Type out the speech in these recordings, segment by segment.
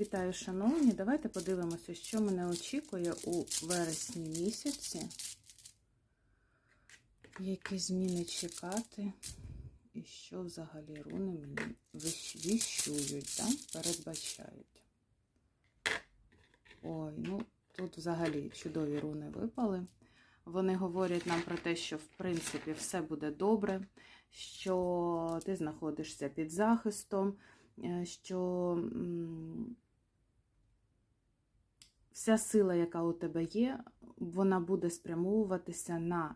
Вітаю, шановні! Давайте подивимося, що мене очікує у вересні місяці. Які зміни чекати, і що взагалі руни мені віщують, да? передбачають. Ой, ну тут взагалі чудові руни випали. Вони говорять нам про те, що в принципі все буде добре, що ти знаходишся під захистом, е, що вся сила, яка у тебе є, вона буде спрямовуватися на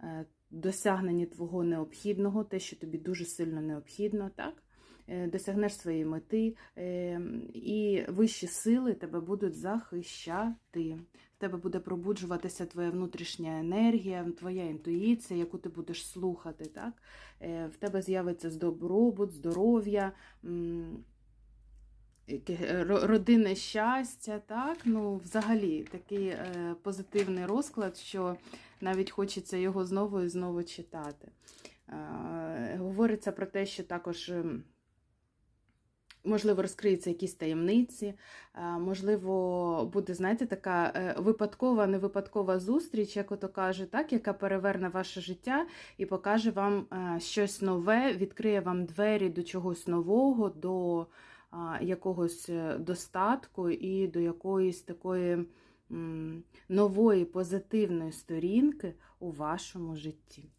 е, досягнення твого необхідного, те, що тобі дуже сильно необхідно, так? Е, Досягнеш своєї мети, е, і вищі сили тебе будуть захищати. В тебе буде пробуджуватися твоя внутрішня енергія, твоя інтуїція, яку ти будеш слухати. Так? В тебе з'явиться добробут, здоров'я, родинне щастя. Так? Ну, взагалі, такий е, позитивний розклад, що навіть хочеться його знову і знову читати. Е, Говориться про те, що також. ем, Можливо, розкриються якісь таємниці, е, можливо, буде, знаєте, така е, випадкова, невипадкова зустріч, як ото каже, так, яка переверне ваше життя і покаже вам е, щось нове, відкриє вам двері до чогось нового, до якогось е, достатку і до якоїсь такої нової позитивної сторінки у вашому житті.